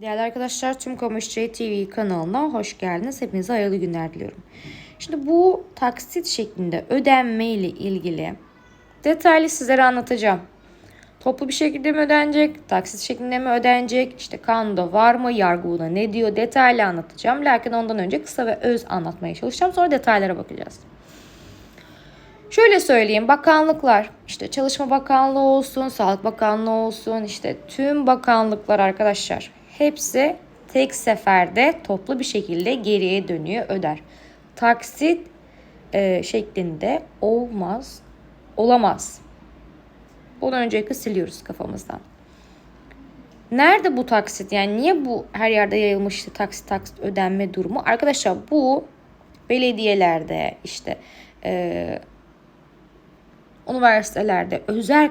Değerli arkadaşlar tüm Komüşçe TV kanalına hoş geldiniz. Hepinize hayırlı günler diliyorum. Şimdi bu taksit şeklinde ödenme ile ilgili detaylı sizlere anlatacağım. Toplu bir şekilde mi ödenecek, taksit şeklinde mi ödenecek, işte kanunda var mı, yargı buna ne diyor detaylı anlatacağım. Lakin ondan önce kısa ve öz anlatmaya çalışacağım. Sonra detaylara bakacağız. Şöyle söyleyeyim bakanlıklar işte Çalışma Bakanlığı olsun, Sağlık Bakanlığı olsun işte tüm bakanlıklar arkadaşlar hepsi tek seferde toplu bir şekilde geriye dönüyor öder. Taksit e, şeklinde olmaz, olamaz. Bundan önceki siliyoruz kafamızdan. Nerede bu taksit? Yani niye bu her yerde yayılmış işte taksit taksit ödenme durumu? Arkadaşlar bu belediyelerde işte e, üniversitelerde, özel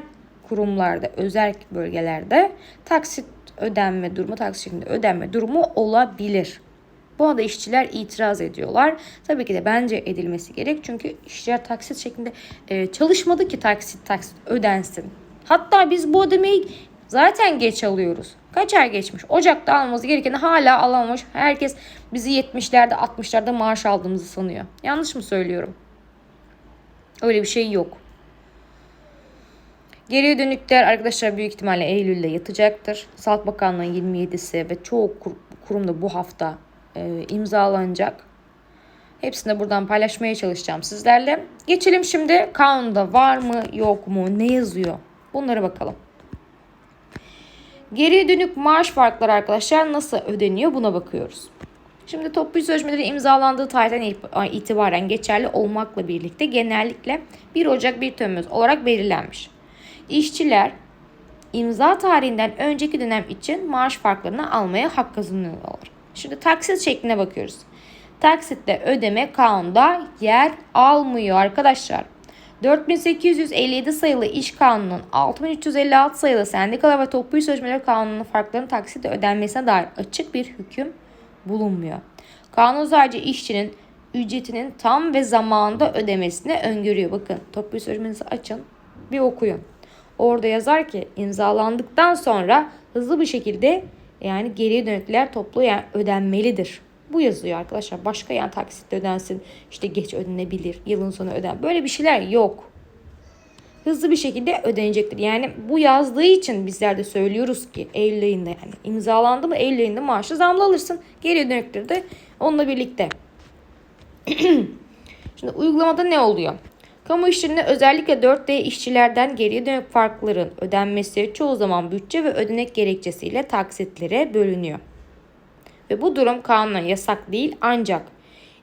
kurumlarda, özel bölgelerde taksit ödenme durumu, taksit şeklinde ödenme durumu olabilir. Buna da işçiler itiraz ediyorlar. Tabii ki de bence edilmesi gerek. Çünkü işçiler taksit şeklinde e, çalışmadı ki taksit taksit ödensin. Hatta biz bu ödemeyi zaten geç alıyoruz. Kaç ay geçmiş? Ocak'ta almamız gerekeni hala alamamış. Herkes bizi 70'lerde 60'larda maaş aldığımızı sanıyor. Yanlış mı söylüyorum? Öyle bir şey yok. Geriye dönükler arkadaşlar büyük ihtimalle Eylül'de yatacaktır. Sağlık Bakanlığı'nın 27'si ve çoğu kurumda bu hafta e, imzalanacak. Hepsini de buradan paylaşmaya çalışacağım sizlerle. Geçelim şimdi kanunda var mı yok mu ne yazıyor bunlara bakalım. Geriye dönük maaş farkları arkadaşlar nasıl ödeniyor buna bakıyoruz. Şimdi toplu sözleşmeleri imzalandığı tarihten itibaren geçerli olmakla birlikte genellikle 1 Ocak 1 Temmuz olarak belirlenmiş. İşçiler imza tarihinden önceki dönem için maaş farklarını almaya hak kazanıyorlar. Şimdi taksit şekline bakıyoruz. Taksitle ödeme kanunda yer almıyor arkadaşlar. 4857 sayılı İş Kanunu'nun 6356 sayılı Sendikalar ve Toplu Sözleşmeleri Kanunu'nun farklarının taksitle ödenmesine dair açık bir hüküm bulunmuyor. Kanun sadece işçinin ücretinin tam ve zamanında ödemesini öngörüyor. Bakın toplu sözleşmenizi açın bir okuyun. Orada yazar ki imzalandıktan sonra hızlı bir şekilde yani geriye dönükler toplu yani ödenmelidir. Bu yazıyor arkadaşlar. Başka yani taksitle ödensin, işte geç ödenebilir, yılın sonu öden. Böyle bir şeyler yok. Hızlı bir şekilde ödenecektir. Yani bu yazdığı için bizler de söylüyoruz ki Eylül ayında yani imzalandı mı Eylül ayında maaşı zamlı alırsın. Geriye dönükleri de onunla birlikte. Şimdi uygulamada ne oluyor? Kamu işlerinde özellikle 4D işçilerden geriye dönük farkların ödenmesi çoğu zaman bütçe ve ödenek gerekçesiyle taksitlere bölünüyor. Ve bu durum kanuna yasak değil ancak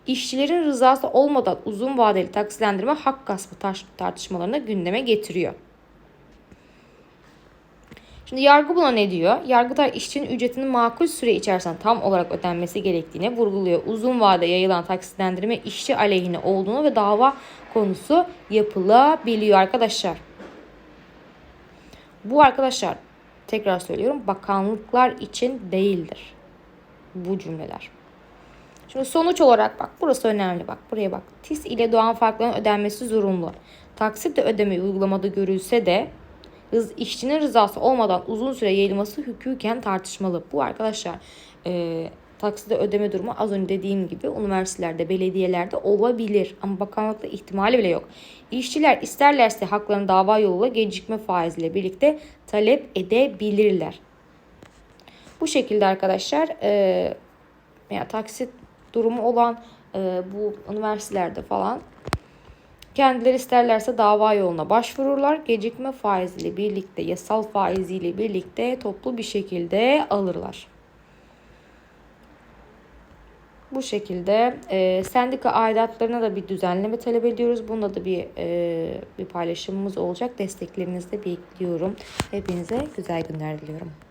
işçilerin rızası olmadan uzun vadeli taksitlendirme hak gaspı tartışmalarını gündeme getiriyor. Şimdi yargı buna ne diyor? Yargıtay işçinin ücretinin makul süre içerisinde tam olarak ödenmesi gerektiğini vurguluyor. Uzun vade yayılan taksitlendirme işçi aleyhine olduğunu ve dava konusu yapılabiliyor arkadaşlar. Bu arkadaşlar tekrar söylüyorum bakanlıklar için değildir bu cümleler. Şimdi sonuç olarak bak burası önemli bak buraya bak. TİS ile doğan farkların ödenmesi zorunlu. Taksit de ödeme uygulamada görülse de hız, işçinin rızası olmadan uzun süre yayılması hüküken tartışmalı. Bu arkadaşlar e, takside ödeme durumu az önce dediğim gibi üniversitelerde, belediyelerde olabilir. Ama bakanlıkta ihtimali bile yok. İşçiler isterlerse haklarını dava yoluyla gecikme faiziyle birlikte talep edebilirler. Bu şekilde arkadaşlar e, yani taksit durumu olan e, bu üniversitelerde falan Kendileri isterlerse dava yoluna başvururlar. Gecikme faiziyle birlikte, yasal faiziyle birlikte toplu bir şekilde alırlar. Bu şekilde e, sendika aidatlarına da bir düzenleme talep ediyoruz. Bunda da bir e, bir paylaşımımız olacak. Desteklerinizi de bekliyorum. Hepinize güzel günler diliyorum.